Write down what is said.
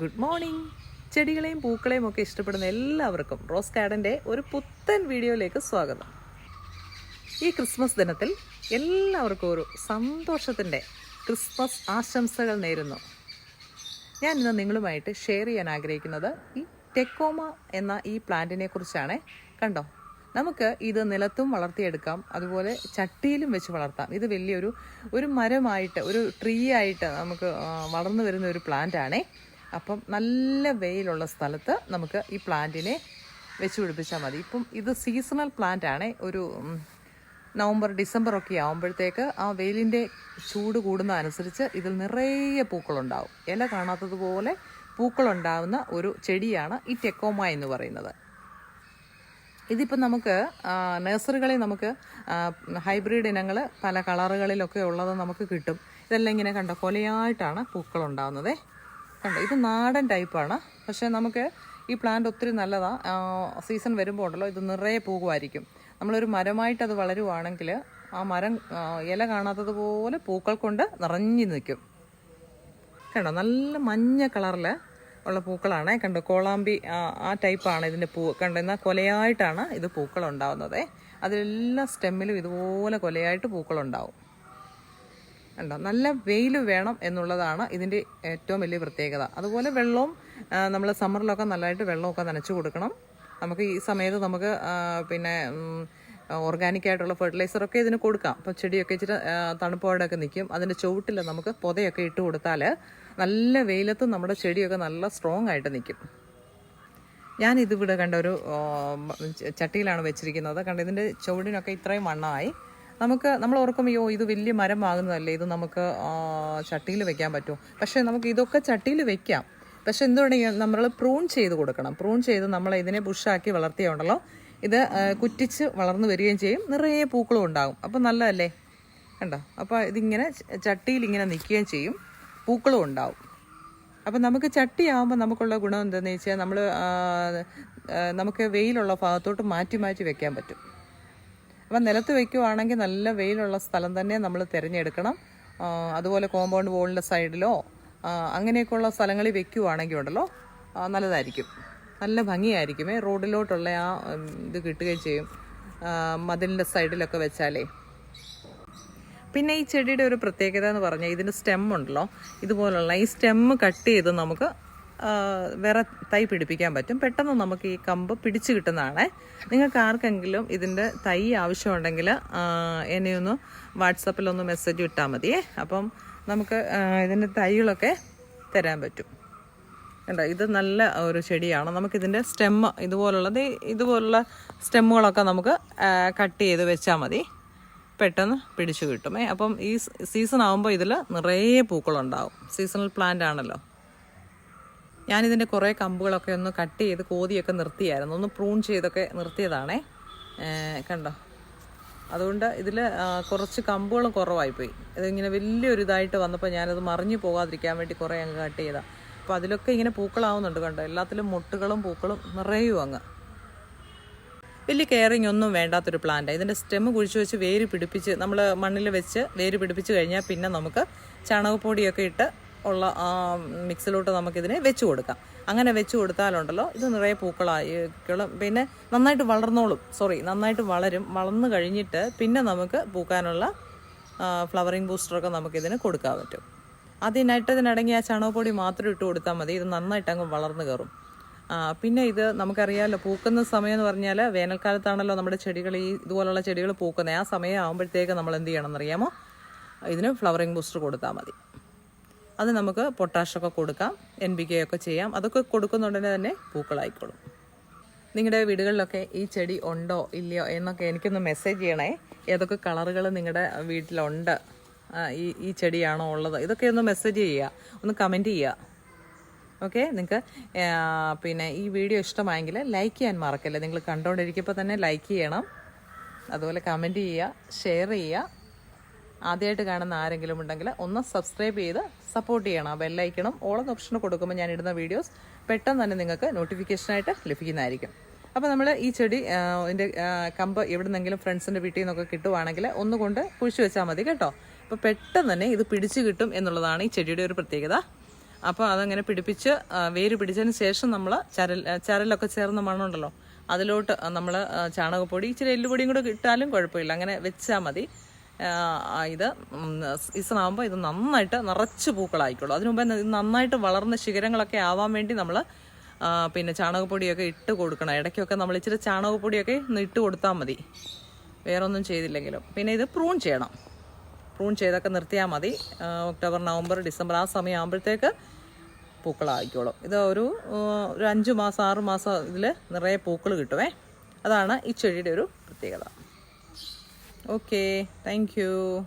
Good morning ചെടികളെയും പൂക്കളെയും ഒക്കെ ഇഷ്ടപ്പെടുന്ന എല്ലാവർക്കും റോസ് ഗാർഡന്റെ ഒരു പുത്തൻ വീഡിയോയിലേക്ക് സ്വാഗതം. ഈ ക്രിസ്മസ് ദിനത്തിൽ എല്ലാവർക്കും ഒരു സന്തോഷത്തിന്റെ ക്രിസ്മസ് ആശംസകൾ നേരുന്നു. ഞാൻ ഇന്ന് നിങ്ങളുമായിട്ട് ഷെയർ ചെയ്യാൻ ആഗ്രഹിക്കുന്നത് ഈ ടെക്കോമ എന്ന ഈ പ്ലാന്റിനെ കുറിച്ചാണ്. കണ്ടോ? നമുക്ക് ഇത് നിലത്തും വളർത്തിയെടുക്കാം അതുപോലെ ചട്ടിയിലും വെച്ച് വളർത്താം. ഇത് വലിയൊരു ഒരു മരമായിട്ട് ഒരു ട്രീ ആയിട്ട് നമുക്ക് വളർന്നു വരുന്ന ഒരു പ്ലാന്റ് ആണേ. അപ്പം നല്ല വെയിലുള്ള സ്ഥലത്ത് നമുക്ക് ഈ പ്ലാന്റിനെ വെച്ച് പിടിപ്പിച്ചാൽ മതി. ഇപ്പം ഇത് സീസണൽ പ്ലാന്റ് ആണ്. ഒരു നവംബർ ഡിസംബർ ഒക്കെ ആകുമ്പോഴത്തേക്ക് ആ വെയിലിന്റെ ചൂട് കൂടുന്ന അനുസരിച്ച് ഇതിൽ നിറയെ പൂക്കളുണ്ടാവും. ഇല കാണാത്തതുപോലെ പൂക്കളുണ്ടാവുന്ന ഒരു ചെടിയാണ് ഈ ടെക്കോമ എന്ന് പറയുന്നത്. ഇതിപ്പോൾ നമുക്ക് നഴ്സറികളിൽ നമുക്ക് ഹൈബ്രിഡ് ഇനങ്ങൾ പല കളറുകളിലൊക്കെ ഉള്ളത് നമുക്ക് കിട്ടും. ഇതെല്ലാം ഇങ്ങനെ കണ്ട? കൊലയായിട്ടാണ് പൂക്കളുണ്ടാവുന്നത്. കണ്ടോ? ഇത് നാടൻ ടൈപ്പാണ് പക്ഷേ നമുക്ക് ഈ പ്ലാന്റ് ഒത്തിരി നല്ലതാണ് സീസൺ വരുമ്പോൾ ഉണ്ടല്ലോ ഇത് നിറയെ പൂക്കുമായിരിക്കും. നമ്മളൊരു മരമായിട്ട് അത് വളരുവാണെങ്കിൽ ആ മരം ഇല കാണാത്തതുപോലെ പൂക്കൾ കൊണ്ട് നിറഞ്ഞു നിൽക്കും. കണ്ടോ? നല്ല മഞ്ഞ കളറിൽ ഉള്ള പൂക്കളാണേ. കണ്ടോ? കോളാമ്പി ആ ടൈപ്പാണ് ഇതിന്റെ പൂ. കണ്ടോ? എന്നാൽ കൊലയായിട്ടാണ് ഇത് പൂക്കളുണ്ടാവുന്നത് അതിലെല്ലാ സ്റ്റെമ്മിലും ഇതുപോലെ കൊലയായിട്ട് പൂക്കളുണ്ടാവും കണ്ടോ? നല്ല വെയിൽ വേണം എന്നുള്ളതാണ് ഇതിന്റെ ഏറ്റവും വലിയ പ്രത്യേകത. അതുപോലെ വെള്ളവും നമ്മൾ സമ്മറിലൊക്കെ നല്ലതായിട്ട് വെള്ളമൊക്കെ നനച്ചു കൊടുക്കണം. നമുക്ക് ഈ സമയത്ത് നമുക്ക് പിന്നെ ഓർഗാനിക് ആയിട്ടുള്ള ഫെർട്ടിലൈസറൊക്കെ ഇതിന് കൊടുക്കാം. അപ്പോൾ ചെടിയൊക്കെ ഇച്ചിരി തണുപ്പോടൊക്കെ നിൽക്കും അതിന്റെ ചുവട്ടിൽ നമുക്ക് പൊതയൊക്കെ ഇട്ട് കൊടുത്താൽ നല്ല വെയിലത്ത് നമ്മുടെ ചെടിയൊക്കെ നല്ല സ്ട്രോങ് ആയിട്ട് നിൽക്കും ഞാൻ ഇതിവിടെ കണ്ട ഒരു ചട്ടിയിലാണ് വെച്ചിരിക്കുന്നത്. കണ്ട? ഇതിന്റെ ചുവടിനൊക്കെ ഇത്രയും വണ്ണമായി നമുക്ക് നമ്മൾ ഓർക്കും അയ്യോ ഇത് വലിയ മരമാകുന്നതല്ലേ ഇത് നമുക്ക് ചട്ടിയിൽ വെക്കാൻ പറ്റുമോ പക്ഷേ നമുക്ക് ഇതൊക്കെ ചട്ടിയിൽ വെക്കാം. പക്ഷെ എന്തുകൊണ്ട് നമ്മൾ പ്രൂൺ ചെയ്ത് കൊടുക്കണം. പ്രൂൺ ചെയ്ത് നമ്മൾ ഇതിനെ ബുഷാക്കി വളർത്തിയുണ്ടല്ലോ ഇത് കുറ്റിച്ച് വളർന്നു വരികയും ചെയ്യും. നിറയെ പൂക്കളും ഉണ്ടാകും. അപ്പം നല്ലതല്ലേ? കണ്ടോ? അപ്പോൾ ഇതിങ്ങനെ ചട്ടിയിൽ ഇങ്ങനെ നിൽക്കുകയും ചെയ്യും. പൂക്കളും ഉണ്ടാവും. അപ്പം നമുക്ക് ചട്ടിയാവുമ്പോൾ നമുക്കുള്ള ഗുണം എന്താണെന്ന് വെച്ചാൽ നമ്മൾ നമുക്ക് വെയിലുള്ള ഭാഗത്തോട്ട് മാറ്റി മാറ്റി വെക്കാൻ പറ്റും. അപ്പം നിലത്ത് വെക്കുവാണെങ്കിൽ നല്ല വെയിലുള്ള സ്ഥലം തന്നെ നമ്മൾ തിരഞ്ഞെടുക്കണം. അതുപോലെ കോമ്പൗണ്ട് വോളിന്റെ സൈഡിലോ അങ്ങനെയൊക്കെയുള്ള സ്ഥലങ്ങളിൽ വെക്കുവാണെങ്കിൽ ഉണ്ടല്ലോ നല്ലതായിരിക്കും. നല്ല ഭംഗിയായിരിക്കുമേ. റോഡിലോട്ടുള്ള ആ ഇത് കിട്ടുകയും ചെയ്യും. മതിലിന്റെ സൈഡിലൊക്കെ വെച്ചാലേ. പിന്നെ ഈ ചെടിയുടെ ഒരു പ്രത്യേകത എന്ന് പറഞ്ഞാൽ ഇതിന്റെ സ്റ്റെം ഉണ്ടല്ലോ. ഇതുപോലുള്ള ഈ സ്റ്റെം കട്ട് ചെയ്ത് നമുക്ക് വേറെ തൈ പിടിപ്പിക്കാൻ പറ്റും. പെട്ടെന്ന് നമുക്ക് ഈ കമ്പ് പിടിച്ചു കിട്ടുന്നതാണ്. നിങ്ങൾക്ക് ആർക്കെങ്കിലും ഇതിന്റെ തൈ ആവശ്യമുണ്ടെങ്കിൽ എന്നെ ഒന്ന് വാട്സപ്പിലൊന്ന് മെസ്സേജ് ഇട്ടാൽ മതിയേ അപ്പം നമുക്ക് ഇതിന്റെ തൈകളൊക്കെ തരാൻ പറ്റും. കണ്ടോ? ഇത് നല്ല ഒരു ചെടിയാണ്. നമുക്കിതിന്റെ സ്റ്റെമ്മ് ഇതുപോലുള്ളത് ഇതുപോലുള്ള സ്റ്റെമ്മുകളൊക്കെ നമുക്ക് കട്ട് ചെയ്ത് വെച്ചാൽ മതി. പെട്ടെന്ന് പിടിച്ചു കിട്ടും. അപ്പം ഈ സീസൺ ആകുമ്പോൾ ഇതിൽ നിറയെ പൂക്കളുണ്ടാവും. സീസണൽ പ്ലാന്റ് ആണല്ലോ. ഞാനിതിന്റെ കുറേ കമ്പുകളൊക്കെ ഒന്ന് കട്ട് ചെയ്ത് കോതിയൊക്കെ നിർത്തിയായിരുന്നു. ഒന്ന് പ്രൂൺ ചെയ്തൊക്കെ നിർത്തിയതാണേ. കണ്ടോ? അതുകൊണ്ട് ഇതിൽ കുറച്ച് കമ്പുകളും കുറവായിപ്പോയി. ഇതിങ്ങനെ വലിയൊരു ഇതായിട്ട് വന്നപ്പോൾ ഞാനത് മറിഞ്ഞു പോകാതിരിക്കാൻ വേണ്ടി കുറേ അങ്ങ് കട്ട് ചെയ്താൽ അപ്പോൾ അതിലൊക്കെ ഇങ്ങനെ പൂക്കളാവുന്നുണ്ട് കണ്ടോ? എല്ലാത്തിലും മുട്ടുകളും പൂക്കളും നിറയും അങ്ങ്. വലിയ കെയറിങ് ഒന്നും വേണ്ടാത്തൊരു പ്ലാന്റ് ഇതിന്റെ സ്റ്റെം കുഴിച്ച് വെച്ച് വേര് പിടിപ്പിച്ച് നമ്മൾ മണ്ണിൽ വെച്ച് വേര് പിടിപ്പിച്ച് കഴിഞ്ഞാൽ പിന്നെ നമുക്ക് ചാണകപ്പൊടിയൊക്കെ ഇട്ട് ഉള്ള ആ മിക്സിലോട്ട് നമുക്കിതിനെ വെച്ച് കൊടുക്കാം. അങ്ങനെ വെച്ച് കൊടുത്താലുണ്ടല്ലോ ഇത് നിറയെ പൂക്കളായിക്കോളും പിന്നെ നന്നായിട്ട് വളർന്നോളും. സോറി നന്നായിട്ട് വളരും. വളർന്നു കഴിഞ്ഞിട്ട് പിന്നെ നമുക്ക് പൂക്കാനുള്ള ഫ്ലവറിങ് ബൂസ്റ്ററൊക്കെ നമുക്കിതിന് കൊടുക്കാൻ പറ്റും. അതിനട്ടതിനടങ്ങി ആ ചാണകപ്പൊടി മാത്രം ഇട്ട് കൊടുത്താൽ മതി. ഇത് നന്നായിട്ട് അങ്ങ് വളർന്നു കയറും. പിന്നെ ഇത് നമുക്കറിയാമല്ലോ പൂക്കുന്ന സമയം എന്ന് പറഞ്ഞാൽ വേനൽക്കാലത്താണല്ലോ നമ്മുടെ ചെടികൾ ഈ ഇതുപോലുള്ള ചെടികൾ പൂക്കുന്നത് ആ സമയം ആകുമ്പോഴത്തേക്ക് നമ്മൾ എന്ത് ചെയ്യണം എന്നറിയാമോ? ഇതിന് ഫ്ലവറിങ് ബൂസ്റ്റർ കൊടുത്താൽ മതി. അത് നമുക്ക് പൊട്ടാഷൊക്കെ കൊടുക്കാം എൻ ബി കെ ഒക്കെ ചെയ്യാം. അതൊക്കെ കൊടുക്കുന്നുണ്ടെങ്കിൽ തന്നെ പൂക്കളായിക്കോളും. നിങ്ങളുടെ വീടുകളിലൊക്കെ ഈ ചെടി ഉണ്ടോ ഇല്ലയോ എന്നൊക്കെ എനിക്കൊന്ന് മെസ്സേജ് ചെയ്യണേ. ഏതൊക്കെ കളറുകൾ നിങ്ങളുടെ വീട്ടിലുണ്ട് ഈ ഈ ചെടിയാണോ ഉള്ളത്? ഇതൊക്കെ ഒന്ന് മെസ്സേജ് ചെയ്യുക ഒന്ന് കമന്റ് ചെയ്യുക ഓക്കെ നിങ്ങൾക്ക് പിന്നെ ഈ വീഡിയോ ഇഷ്ടമായെങ്കിൽ ലൈക്ക് ചെയ്യാൻ മറക്കല്ലേ. നിങ്ങൾ കണ്ടുകൊണ്ടിരിക്കുമ്പോൾ തന്നെ ലൈക്ക് ചെയ്യണം. അതുപോലെ കമന്റ് ചെയ്യുക ഷെയർ ചെയ്യുക ആദ്യമായിട്ട് കാണുന്ന ആരെങ്കിലും ഉണ്ടെങ്കിൽ ഒന്ന് സബ്സ്ക്രൈബ് ചെയ്ത് സപ്പോർട്ട് ചെയ്യണം. ബെല്ലൈക്കണം ഓളം ഓപ്ഷൻ കൊടുക്കുമ്പോൾ ഞാൻ ഇടുന്ന വീഡിയോസ് പെട്ടെന്ന് തന്നെ നിങ്ങൾക്ക് നോട്ടിഫിക്കേഷനായിട്ട് ലഭിക്കുന്നതായിരിക്കും. അപ്പോൾ നമ്മൾ ഈ ചെടി എന്റെ കമ്പ് എവിടുന്നെങ്കിലും ഫ്രണ്ട്സിന്റെ വീട്ടിൽ നിന്നൊക്കെ കിട്ടുവാണെങ്കിൽ ഒന്നുകൊണ്ട് കുഴിച്ചു വെച്ചാൽ മതി കേട്ടോ. അപ്പോൾ പെട്ടെന്ന് തന്നെ ഇത് പിടിച്ചു കിട്ടും എന്നുള്ളതാണ് ഈ ചെടിയുടെ ഒരു പ്രത്യേകത. അപ്പോൾ അതങ്ങനെ പിടിപ്പിച്ച് വേര് പിടിച്ചതിന് ശേഷം നമ്മൾ ചരൽ ചരലൊക്കെ ചേർന്ന മണ്ണുണ്ടല്ലോ അതിലോട്ട് നമ്മൾ ചാണകപ്പൊടി ഇച്ചിരി എല്ലുപൊടിയും കൂടെ ഇട്ടാലും കുഴപ്പമില്ല. അങ്ങനെ വെച്ചാൽ മതി. ഇത് സീസൺ ആകുമ്പോൾ ഇത് നന്നായിട്ട് നിറച്ച് പൂക്കളായിക്കോളും. അതിനു മുമ്പേ ഇത് നന്നായിട്ട് വളർന്ന ശിഖരങ്ങളൊക്കെ ആവാൻ വേണ്ടി നമ്മൾ പിന്നെ ചാണകപ്പൊടിയൊക്കെ ഇട്ട് കൊടുക്കണം. ഇടയ്ക്കൊക്കെ നമ്മൾ ഇച്ചിരി ചാണകപ്പൊടിയൊക്കെ ഒന്ന് ഇട്ട് കൊടുത്താൽ മതി. വേറെ ഒന്നും ചെയ്തില്ലെങ്കിലും. പിന്നെ ഇത് പ്രൂൺ ചെയ്യണം. പ്രൂൺ ചെയ്തൊക്കെ നിർത്തിയാൽ മതി. ഒക്ടോബർ നവംബർ ഡിസംബർ ആ സമയം ആകുമ്പോഴത്തേക്ക് പൂക്കളായിക്കോളും. ഇത് ഒരു ഒരു അഞ്ച് മാസം ആറ് മാസം ഇതിൽ നിറയെ പൂക്കൾ കിട്ടുമേ അതാണ് ഈ ചെടിയുടെ ഒരു പ്രത്യേകത. okay thank you.